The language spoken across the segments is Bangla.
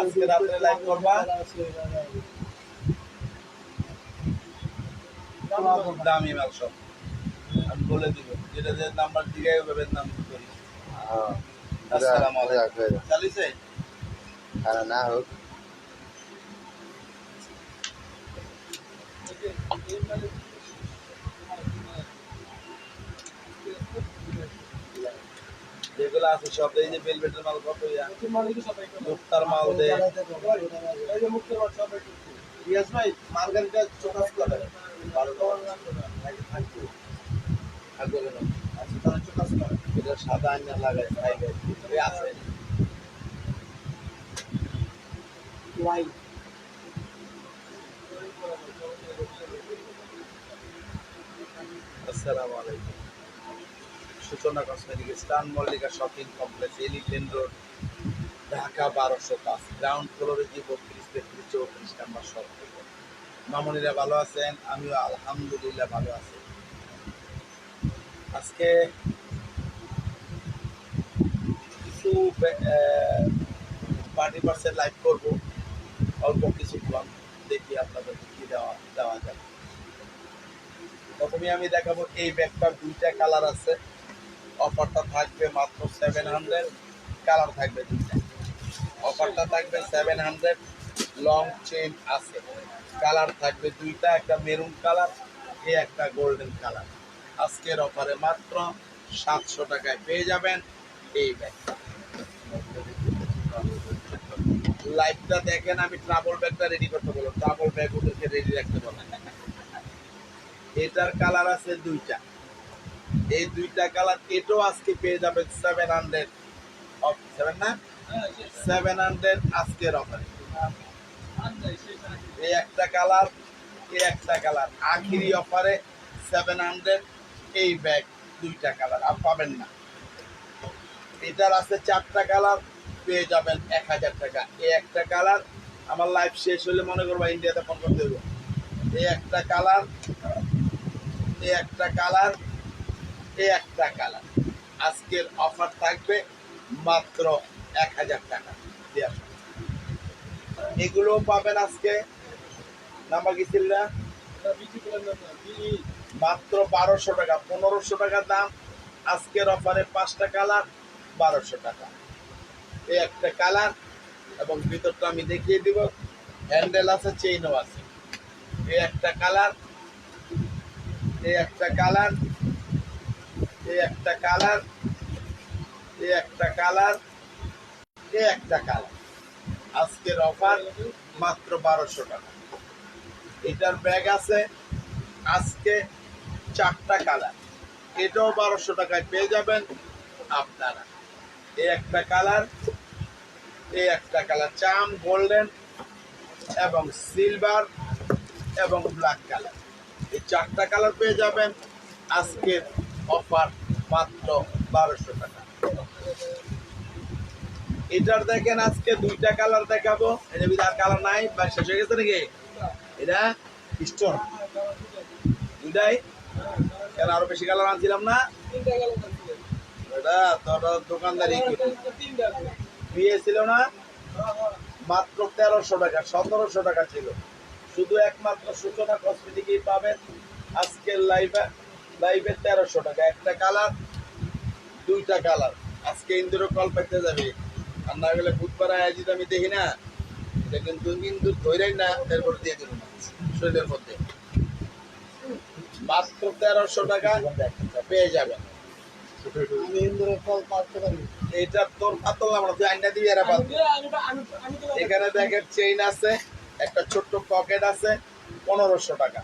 আজকে রাত্রে লাইভ করবা? দামি মাল সব। আমি বলে দিব যেটা যে নাম্বার দিকে ওভাবে নাম করি? আসসালামু আলাইকুম। চালিছে? খানা না হোক। যেগুলো আছে সব এই যে বেলভেটের মাল কত মুক্তার মাল দে। রিয়াজ ভাই মার্গারিটা চোকাস করে। বারো থাকবে থাকবে কেন আচ্ছা তাহলে চোকাস করে। এটা সাদা আইনা লাগাই খাইবে এই আছে। আসসালামু আলাইকুম। সূচনা কসমেটিক স্টান Mallika shopping complex elephant road Dhaka বারোশো পাঁচ। গ্রাউন্ড ফ্লোরে যে বত্রিশ তেত্রিশ চৌত্রিশ নাম্বার শপ মামনিরা ভালো আছেন? আমিও আলহামদুলিল্লাহ ভালো আছি। আজকে কিছু পার্টি পার্সেন্ট লাইভ করব। অল্প কিছুক্ষণ দেখি আপনাদেরকে কি দেওয়া দেওয়া যায়। প্রথমে আমি দেখাবো এই ব্যাগটার দুইটা কালার আছে। অফারটা থাকবে মাত্র সেভেন হান্ড্রেড কালার থাকবে অফারটা থাকবে সেভেন হান্ড্রেড লং চেন আছে। কালার থাকবে দুইটা, একটা মেরুন কালার এই একটা গোল্ডেন কালার আজকের অফারে মাত্র সাতশো টাকায় পেয়ে যাবেন এই ব্যাগটা লাইভটা দেখেন, আমি ট্রাভেল ব্যাগটা রেডি করতে বলব ট্রাভেল ব্যাগ ওদেরকে রেডি রাখতে বলেন এটার কালার আছে দুইটা। এই দুইটা কালার এটাও আজকে পেয়ে যাবেন সেভেন হান্ড্রেড অফ সেভেন না? সেভেন হান্ড্রেড আজকের অফারে এই একটা কালার এই একটা কালার আখিরি অফারে সেভেন হান্ড্রেড এই ব্যাগ দুইটা কালার আর পাবেন না। এটার আছে চারটা কালার পেয়ে যাবেন এক হাজার টাকা। এই একটা কালার আমার লাইফ শেষ হলে মনে করব ইন্ডিয়াতে ফোন করতে দেবো এই একটা কালার এই একটা কালার একটা কালার। আজকের অফার থাকবে মাত্র এক হাজার টাকা। এগুলো পাবেন আজকে। নাম্বার কি ছিল? না মাত্র বারোশো টাকা, পনেরোশো টাকা দাম। আজকের অফারে পাঁচটা কালার, বারোশো টাকা। এই একটা কালার এবং ভিতরটা আমি দেখিয়ে দিব। হ্যান্ডেল আছে চেইনও আছে। এই একটা কালার, এই একটা কালার এই একটা কালার এই একটা কালার এই একটা কালার। আজকের অফার মাত্র বারোশো টাকা। এটার ব্যাগ আছে আজকে চারটা কালার। এটাও বারোশো টাকায় পেয়ে যাবেন আপনারা। এই একটা কালার এই একটা কালার। চাম, গোল্ডেন এবং সিলভার এবং ব্ল্যাক কালার। এই চারটা কালার পেয়ে যাবেন আজকের অফার মাত্র বারোশো টাকা। এটার দেখেন আজকে দুইটা কালার দেখাবো। এটা বিধ আর কালার নাই, বা শেষ হয়ে গেছে নাকি? এটা স্টোন। দুইটাই। কেন আরও বেশি কালার আনছিলাম না? এটা তোর দোকানদারি বিয়ে ছিল না, মাত্র তেরোশো টাকা, সতেরোশো টাকা ছিল। শুধু একমাত্র সূচনা কসমেটিকই পাবেন আজকের লাইভে লাইভে তেরোশো টাকা। একটা কালার দুইটা কালার। আজকে ইন্দুর কল পেতে যাবে। আর না গেলে বুধবার আয়োজিত আমি দেখি না। এটা কিন্তু ইন্দুর ধৈরাই না এরপর দিয়ে দিল শরীরের মধ্যে। মাত্র তেরোশো টাকা পেয়ে যাবেন এটা তোর পাতল আমরা তুই আইনা দিবি এরা পাতল। এখানে দেখেন চেইন আছে একটা ছোট্ট পকেট আছে পনেরোশো টাকা।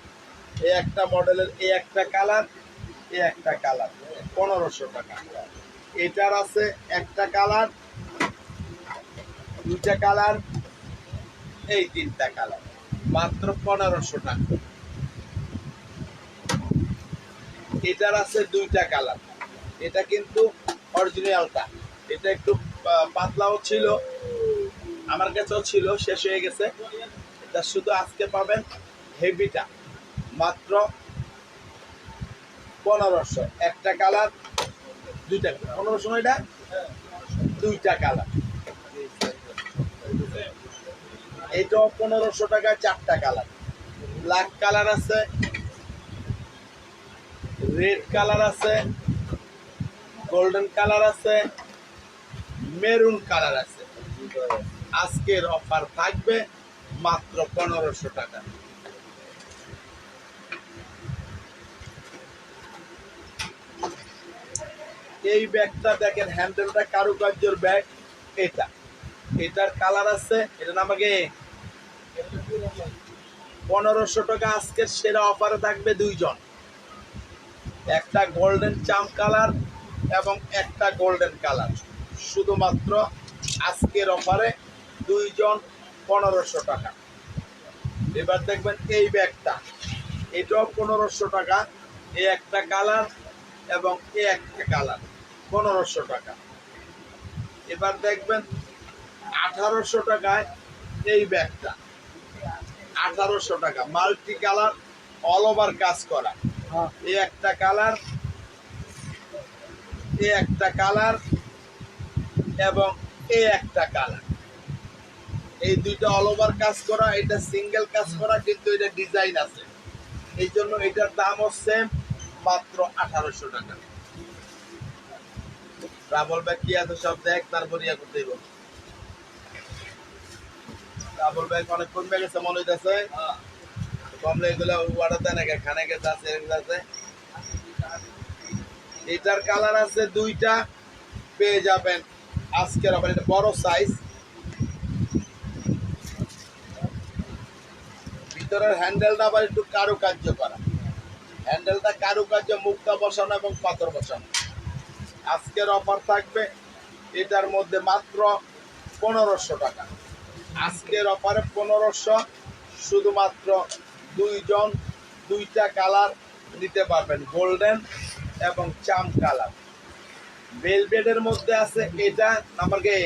এই একটা মডেলের এই একটা কালার এই একটা কালার, পনেরোশো টাকা। এটার আছে একটা কালার, দুইটা কালার, এই তিনটা কালার, মাত্র পনেরোশো টাকা। এটার আছে দুইটা কালার। এটা কিন্তু অরিজিনালটা। এটা একটু পাতলাও ছিল, আমার কাছেও ছিল, শেষ হয়ে গেছে। এটা শুধু আজকে পাবেন হেভিটা, মাত্র পনেরোশো। একটা কালার, দুইটা পনেরোশো এটা? দুইটা কালার। এটাও পনেরোশো টাকা চারটা কালার। ব্ল্যাক কালার আছে রেড কালার আছে গোল্ডেন কালার আছে মেরুন কালার আছে। আজকের অফার থাকবে মাত্র পনেরোশো টাকা। এই ব্যাগটা দেখেন হ্যান্ডেলটা কারুকার্যর ব্যাগ, এটা। এটার কালার আছে এটা আমাকে পনেরোশো টাকা আজকের সেরা অফারে থাকবে দুইজন। একটা গোল্ডেন চাম কালার এবং একটা গোল্ডেন কালার শুধুমাত্র আজকের অফারে দুইজন পনেরোশো টাকা। এবার দেখবেন এই ব্যাগটা। এটাও পনেরোশো টাকা। এই একটা কালার এবং এ একটা কালার, পনেরোশো টাকা। এবার দেখবেন, আঠারোশো টাকায় এই ব্যাগটা। আঠারোশো টাকা, মাল্টি কালার, অল ওভার কাজ করা। এই একটা কালার, এ একটা কালার এবং এ একটা কালার। এই দুইটা অল ওভার কাজ করা, এটা সিঙ্গেল কাজ করা, কিন্তু এটা ডিজাইন আছে। এই জন্য এটার দামও সেম মাত্র আঠারোশো টাকা। ট্রাভেল ব্যাগ কি আছে সব দেখ তারপর ইয়া করতে দিব ট্রাভেল ব্যাগ অনেক কমে গেছে, মনে হইতেছে। কমলে এগুলো অর্ডার দেয় নাকি খানে গেছে, আছে আছে। এটার কালার আছে দুইটা, পেয়ে যাবেন। আজকের আবার এটা বড় সাইজ ভিতরের হ্যান্ডেলটা আবার একটু কারুকার্য করা। হ্যান্ডেলটা কারুকার্য মুক্তা বসানো এবং পাথর বসানো। আজকের অফার থাকবে, এটার মধ্যে মাত্র পনেরোশো টাকা। আজকের অফারে পনেরোশো, শুধুমাত্র দুইজন, দুইটা কালার নিতে পারবেন গোল্ডেন এবং চাম কালার বেলবেডের মধ্যে আছে এটা নাম্বার কে?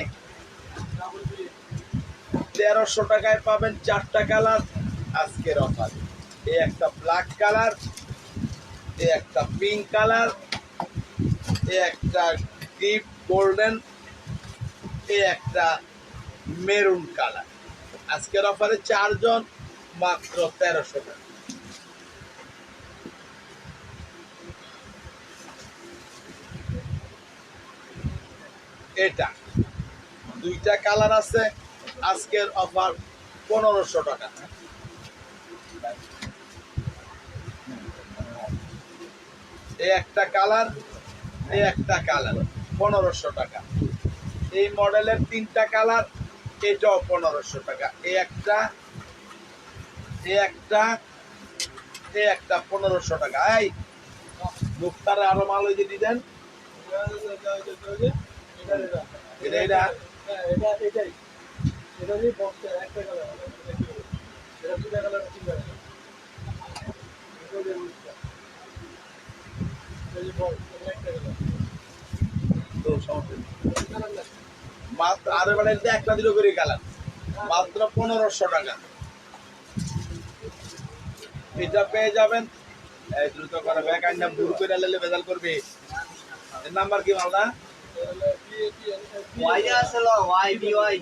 তেরোশো টাকায় পাবেন চারটা কালার আজকের অফার এই একটা ব্ল্যাক কালার এই একটা পিঙ্ক কালার এই একটা ডিপ গোল্ডেন এই একটা মেরুন কালার আজকের অফারে চারজন, মাত্র তেরোশো টাকা। এটা, দুইটা কালার আছে, আজকের অফার পনেরোশো টাকা। এই একটা কালার, এই একটা কালার, পনেরোশো টাকা। এই মডেলের তিনটা কালার, এটাও পনেরোশো টাকা। এই একটা এই একটা এই একটা পনেরোশো টাকা। এই, মুক্তারে আরও মাল ওই যে দিলেন এটা এটা এটা। এটাই এটা একটা কালার এটা দুটা কালার তিন কালার এটা দিয়ে বুঝটা এটা দিয়ে বক্স এটা একটা কালার তো সমস্যা নেই। মাত্র আর এটা একটা দিল করে কালার। মাত্র পনেরোশো টাকা। এটা পেয়ে যাবেন। এই দ্রুত করে ব্যাগ আইনা ভুল করে লেলে বেজাল করবে। এর নাম্বার কি মালদা? ওয়াই আসলো ওয়াই বি ওয়াই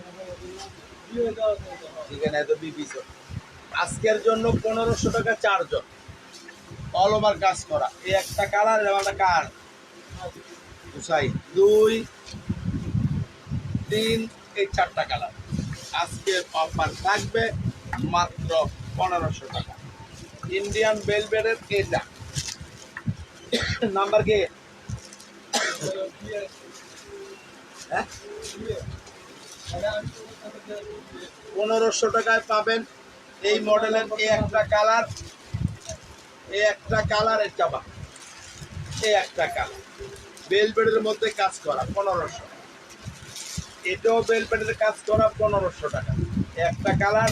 ঠিক আছে তো বিপিস আজকের জন্য পনেরোশো টাকা চারজন অল ওভার কাজ করা। এই একটা কালার একটা কার দুই, তিন, এই চারটা কালার আজকে অফার থাকবে মাত্র পনেরোশো টাকা। ইন্ডিয়ান বেলবেডের এটা নাম্বার কি? পনেরোশো টাকায় পাবেন এই মডেলের একটা কালার এই একটা কালারের চাবা এই একটা কালার বেলবেডের মধ্যে কাজ করা পনেরোশো। এটাও বেলবেডের কাজ করা পনেরোশো টাকা। একটা কালার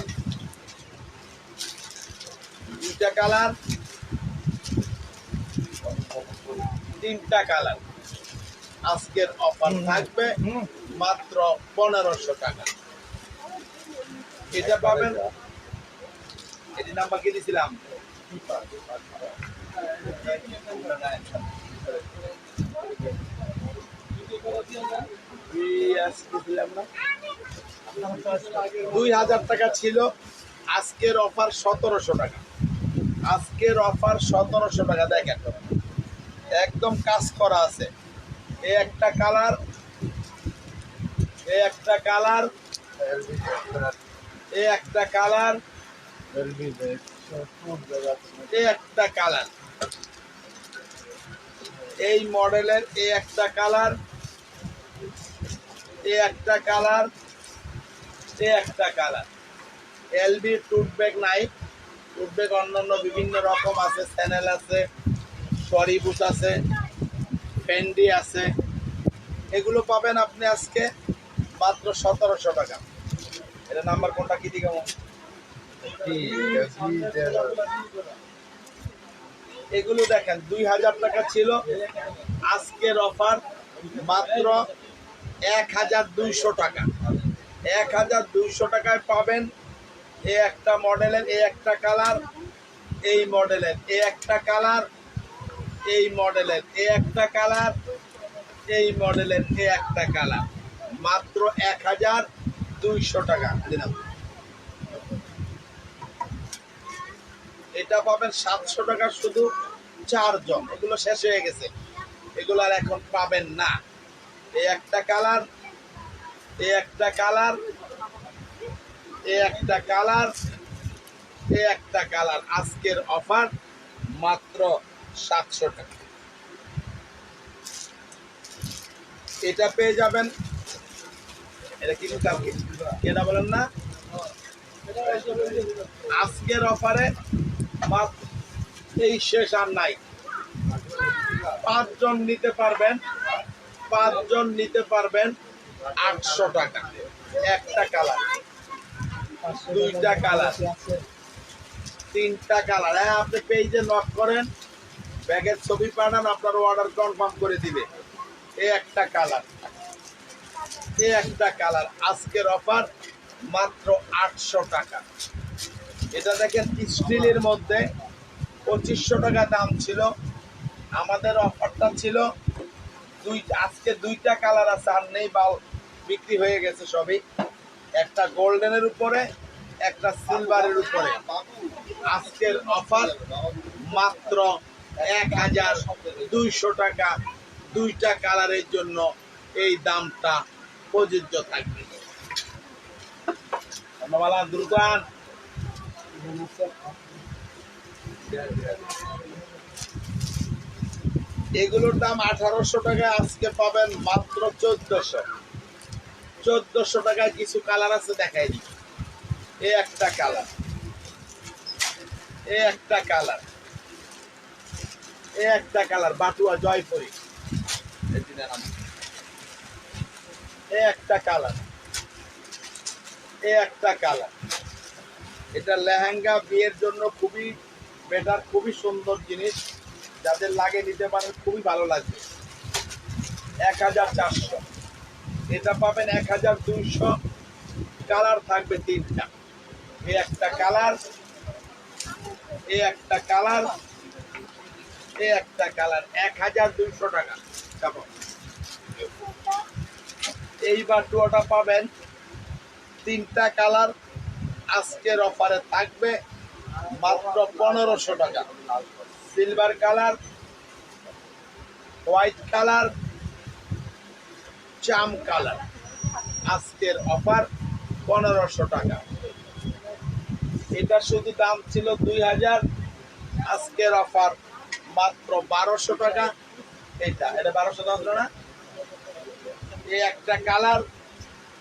দুইটা কালার তিনটা কালার আজকের অফার থাকবে মাত্র পনেরোশো টাকা। এটা পাবেন এটি নাম্বার কি না দুই হাজার টাকা ছিল। আজকের অফার সতেরোশো টাকা। আজকের অফার সতেরোশো টাকা, দেখেন। একদম কাজ করা আছে। এ একটা কালার, এ একটা কালার, এ একটা কালার। এ একটা কালার এই মডেলের এ একটা কালার এ একটা কালার এ একটা কালার এলবি টুথ ব্যাগ নাই। টুথ ব্যাগ অন্যান্য বিভিন্ন রকম আছে স্যানেল আছে সরিবুট আছে ফেন্ডি আছে। এগুলো পাবেন আপনি আজকে মাত্র সতেরোশো টাকা। এটা নাম্বার কোনটা কি দিকে এগুলো দেখেন, দুই হাজার টাকা ছিল। আজকের অফার মাত্র এক হাজার দুইশো টাকা। এক হাজার দুইশো টাকায় পাবেন এ একটা মডেলের, এ একটা কালার, এই মডেলের, এ একটা কালার, এই মডেলের, এ একটা কালার, এই মডেলের, এ একটা কালার। মাত্র এক হাজার দুইশো টাকা। দিলাম এটা পাবেন সাতশো টাকা শুধু চারজন। এগুলো শেষ হয়ে গেছে। এগুলো আর এখন পাবেন না। এই একটা কালার, এই একটা কালার, এই একটা কালার, এই একটা কালার। আজকের অফার মাত্র সাতশো টাকা। এটা পেয়ে যাবেন, এটা কিন্তু কালকে কেনা বলেন না। আজকের অফারে এই শেষ আর নাই। পাঁচজন নিতে পারবেন, পাঁচজন নিতে পারবেন আটশো টাকা। একটা কালার, দুইটা কালার, তিনটা কালার। হ্যাঁ আপনি পেজে নক করেন, ব্যাগের ছবি পাঠান, আপনার অর্ডার কনফার্ম করে দিবে। এই একটা কালার এই একটা কালার। আজকের অফার মাত্র আটশো টাকা। এটা দেখেন স্টিলের মধ্যে পঁচিশশো টাকা দাম ছিল। আমাদের অফারটা ছিল দুই আজকে দুইটা কালার আছে, আর নেই, বাল বিক্রি হয়ে গেছে সবই। একটা গোল্ডেনের উপরে, একটা সিলভারের উপরে। আজকের অফার মাত্র এক হাজার দুইশো টাকা। দুইটা কালারের জন্য এই দামটা প্রযোজ্য থাকবে। ধন্যবাদ দ্রুত আন। এগুলোর দাম আঠারোশো টাকা আজকে পাবেন মাত্র চোদ্দশো। চোদ্দশো টাকায় কিছু কালার আছে, দেখাই দিই। এ একটা কালার। এ একটা কালার। এ একটা কালার, বাটুয়া জয়পুরি। এ একটা কালার। এ একটা কালার। এটা লেহেঙ্গা বিয়ের জন্য খুবই বেটার খুবই সুন্দর জিনিস। যাদের লাগে নিতে পারেন, খুবই ভালো লাগবে। এক হাজার চারশো। এটা পাবেন এক হাজার দুইশো। কালার থাকবে তিনটা। এই একটা কালার, এই একটা কালার, এই একটা কালার। এক হাজার দুইশো টাকা। কাপড় এইবার টুয়াটা পাবেন তিনটা কালার। আজকের অফারে থাকবে মাত্র পনেরোশো টাকা। সিলভার কালার হোয়াইট কালার চাম কালার আজকের অফার পনেরোশো টাকা। এটা শুধু দাম ছিল দুই হাজার, আজকের অফার মাত্র বারোশো টাকা। এটা এটা বারোশো ছিল না। এই একটা কালার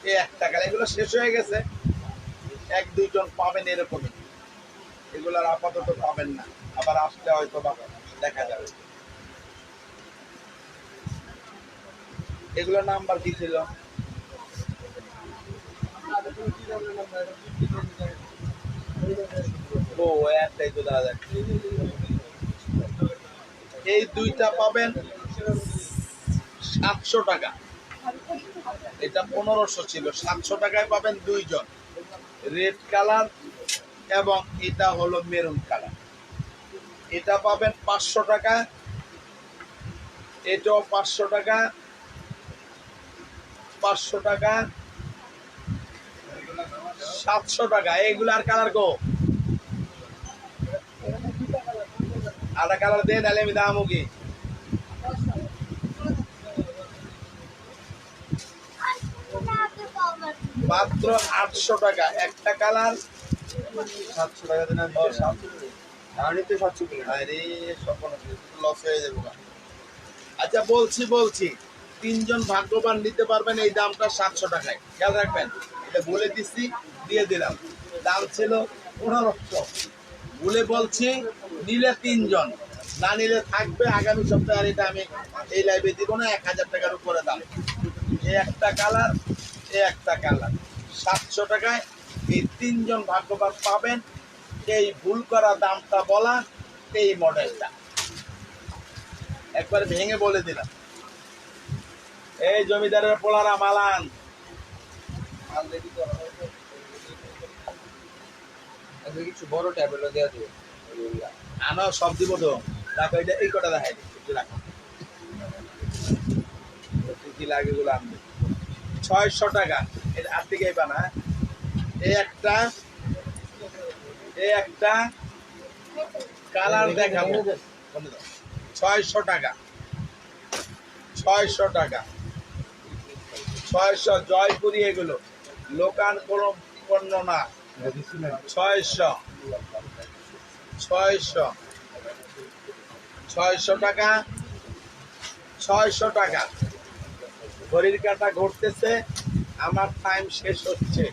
এই একটা কালার এগুলো শেষ হয়ে গেছে। এক, দুইজন পাবেন এরকমই। এগুলার আপাতত পাবেন না। আবার আসলে হয়তো দেখা যাবে। এগুলোর নাম্বার কি ছিল? ও এই দুইটা পাবেন সাতশো টাকা। এটা পনেরোশো ছিল। সাতশো টাকায় পাবেন দুইজন। রেড কালার এবং এটা হলো মেরুন কালার এটা পাবেন পাঁচশো টাকা, এটাও পাঁচশো টাকা পাঁচশো টাকা, সাতশো টাকা। এইগুলার কালার গো আটা কালার দিয়ে নাহলে আমি দামও কি? মাত্র আটশো টাকা। একটা কালার। সাতশো টাকা দিন সাতশো আমি তো সাতশো কিলো আরে সপন লস হয়ে যাব আচ্ছা বলছি বলছি। তিনজন ভাগ্যবান নিতে পারবেন এই দামটা সাতশো টাকায়। খেয়াল রাখবেন এটা বলে দিচ্ছি দিয়ে দিলাম। দাম ছিল পনেরোশো বলে বলছি নিলে তিনজন না নিলে থাকবে আগামী সপ্তাহে। আর এটা আমি এই লাইভে দিব না এক হাজার টাকার উপরে দাম। একটা কালার একটা কালার। সাতশো টাকায় এই তিনজন ভাগ্যবান পাবেন। এই ভুল করা দামটা বলা এই মডেলটা। একবার ভেঙে বলে দিলাম। এই জমিদারের পোলারা মালান। কিছু বড় ট্যাবলেটও দেওয়া দেবে আনো সব দিব তো। রাখো এটা এই কটা দেখাই দিচ্ছি। রাখো। কি লাগে এগুলো আনবে ছয়শো টাকা। এটা আর থেকে না হ্যাঁ? এই একটা এই একটা, কালার দেখাবো। ছয়শো টাকা। ছয়শো টাকা। ছয়শো, জয়পুরি এগুলো। লোকাল কোনো পণ্য না। ছয়শো। ছয়শো। ছয়শো টাকা। ছয়শো টাকা। ঘড়ির কাটা ঘুরতেছে আমার টাইম শেষ হচ্ছে।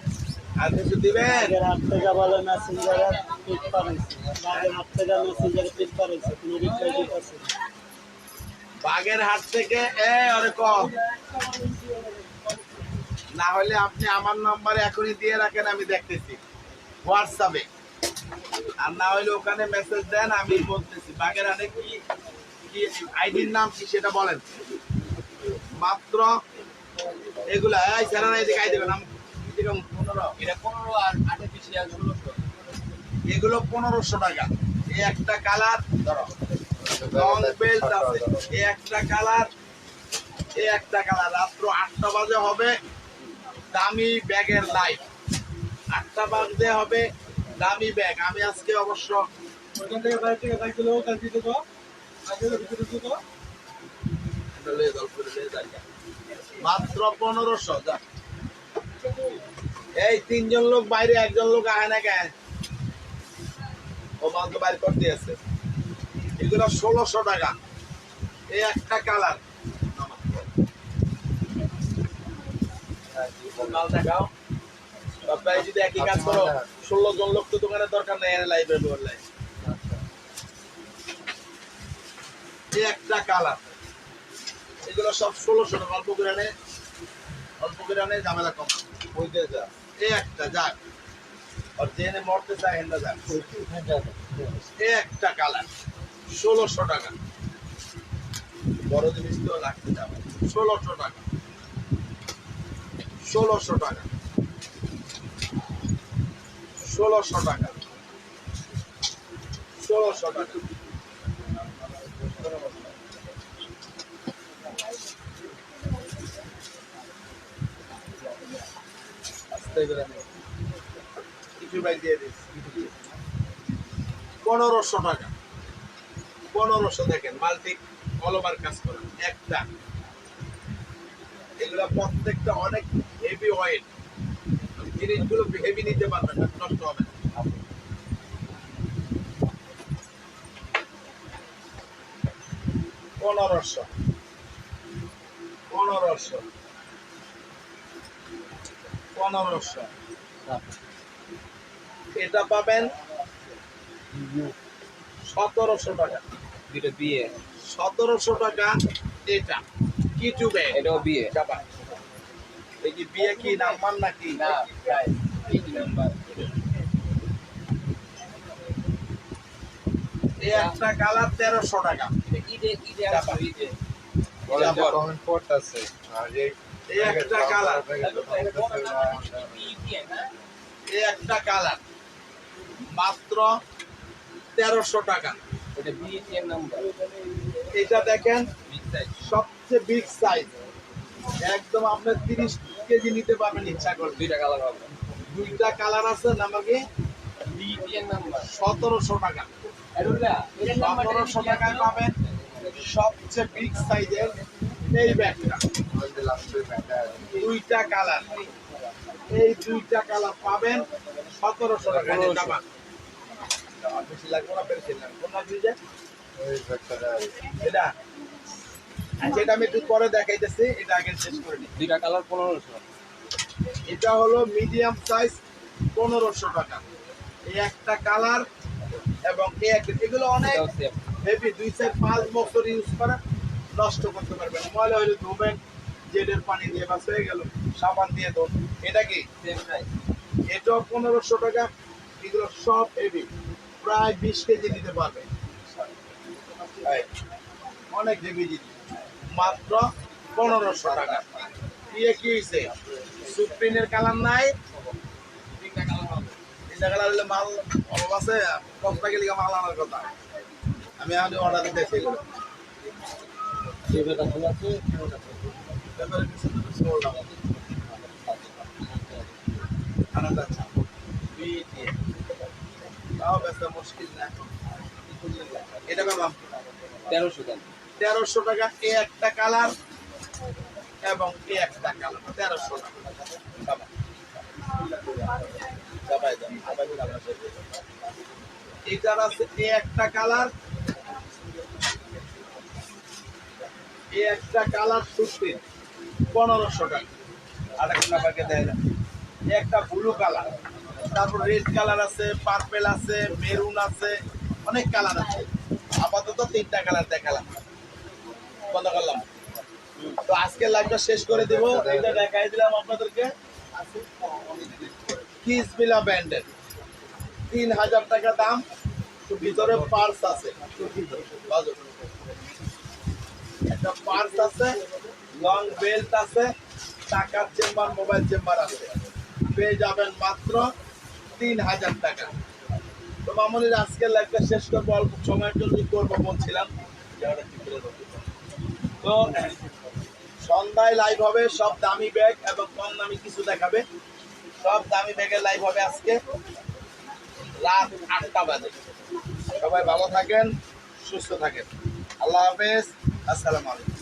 দিবেন? হাত থেকে বলে মেসেঞ্জারে পিক পারেছে আগের হাত থেকে মেসেঞ্জারে পিক পারেছে কোনো রিপ্লাই দিতেছে বাগের হাট থেকে এ আরে কম না হলে আপনি আমার নাম্বারে এখনই দিয়ে রাখেন আমি দেখতেছি। হোয়াটসঅ্যাপে আর না হলে ওখানে মেসেজ দেন আমি বলতেছি। বাগের হাটে কি কি আইডির নাম কি সেটা বলেন। মাত্র এগুলা এই স্যারেরা এদিকে আই দেবেন। এটা পনেরো আর আটে পিছিয়ে ষোলোশো। এগুলো পনেরোশো টাকা। এই একটা কালার ধরো লং বেল্ট আছে। এই একটা কালার এই একটা কালার। রাত্র আটটা বাজে হবে দামি ব্যাগের লাইট আটটা বাজে হবে দামি ব্যাগ। আমি আজকে অবশ্য ওইখান থেকে বাইরে থেকে বাইক দিলেও কাল দিতে তো মাত্র পনেরোশো, যা। এই তিনজন লোক বাইরে, একজন লোক আহে না ও মাল তো বাইর করতে আছে। এগুলো ষোলোশো টাকা। এই একটা কালার। যদি একই কাজ করো, ষোলো জন লোক তো দোকানের দরকার নেই এনে বললাই এই একটা কালার। এগুলো সব ষোলোশো টাকা, অল্প করে আনে, অল্প করে আনে, ঝামেলা কম। হইতে যা এই একটা, যাক। আর জেনে মরতে চায় হেন্দা যাক এই একটা কালার, ষোলোশো টাকা। বড় জিনিস তো লাগতে যাবে। ষোলোশো টাকা। ষোলোশো টাকা। ষোলোশো টাকা। ষোলোশো টাকা আস্তে করে নে। কিছু পনেরোশো টাকা। পনেরোশো দেখেন, মাল্টি কলমার কাজ করেন একটা। এগুলা প্রত্যেকটা অনেক হেভি অয়েল জিনিসগুলো হেভি নিতে পারবেন না, নষ্ট হবে না। পনেরোশো। পনেরোশো। পনেরোশো। এটা পাবেন সতেরোশো টাকা। বিয়ে। সতেরোশো টাকা এটা। কি চুবে? এটাও বিয়ে। চাপা এই যে বিয়ে কি নাম্বার নাকি? না নাম্বার। এই একটা কালার তেরোশো টাকা। কমেন্ট আর এই এই একটা কালার। একটা কালার। মাত্র তেরোশো টাকা। এটা বিয়ে নাম্বার এটা দেখেন সবচেয়ে বিগ সাইজ একদম আপনার তিরিশ কেজি নিতে পারবেন ইচ্ছা করবে দুইটা কালার হবে। দুইটা কালার আছে নাম্বার কি? বিটিএন নাম্বার সতেরোশো টাকা। সতেরোশো টাকায় পাবেন সবচেয়ে বিগ সাইজের এই ব্যাগটা। দুইটা কালার। এই দুইটা কালার পাবেন সতেরোশো টাকা। যায়? এটা। আচ্ছা আমি একটু পরে দেখাইতেছি এটা আগে শেষ করে নিই। দুইটা কালার পনেরোশো এটা হলো মিডিয়াম সাইজ পনেরোশো টাকা। এই একটা কালার এবং এই একটা এগুলো অনেক হেভি দুই চার পাঁচ বছর ইউজ করেন নষ্ট করতে পারবেন ময়লা হলে ধুবেন জেলের পানি দিয়ে বাস হয়ে গেল সাবান দিয়ে ধোন। এটা কি? এটাও পনেরোশো টাকা এগুলো সব হেভি প্রায় বিশ কেজি দিতে পারবে। অনেক হেভি জিনিস। মাত্র পনেরোশো টাকা। দিয়ে কি হয়েছে সুপ্রিনের কালার নাই? তিনটা কালার হলে মাল অভাব আছে মাল আনার কথা। আমি আমি অর্ডার দিতেছি তেরোশো দেন তেরোশো টাকা এ একটা কালার এবং এ একটা কালার তেরোশো টাকা। এটার আছে এ একটা কালার এ একটা কালার সুতি পনেরোশো টাকা। আর এখন আপনাকে দেয় না। একটা ব্লু কালার। তারপর রেড কালার আছে পার্পেল আছে মেরুন আছে, অনেক কালার আছে। আপাতত তিনটা কালার দেখালাম। বন্ধ করলাম। তো আজকে লাইভটা শেষ করে দেবো। এটা দেখাই দিলাম আপনাদেরকে। কিস বিলা ব্যান্ডেড তিন হাজার টাকা দাম। ভিতরে পার্স আছে। বাজো। একটা পার্স আছে লং বেল্ট আছে, টাকার চেম্বার মোবাইল চেম্বার আছে। পেয়ে যাবেন মাত্র তিন হাজার টাকা। তো মামুনির আজকের লাইভটা শেষ করব, অল্প সময়ের জন্য করব বলছিলাম। তো, সন্ধ্যায় লাইভ হবে, সব দামি ব্যাগ এবং কম দামি কিছু দেখাবে। সব দামি ব্যাগের লাইভ হবে আজকে রাত আটটা বাজে। সবাই ভালো থাকেন, সুস্থ থাকেন। আল্লাহ হাফেজ। আসসালামু আলাইকুম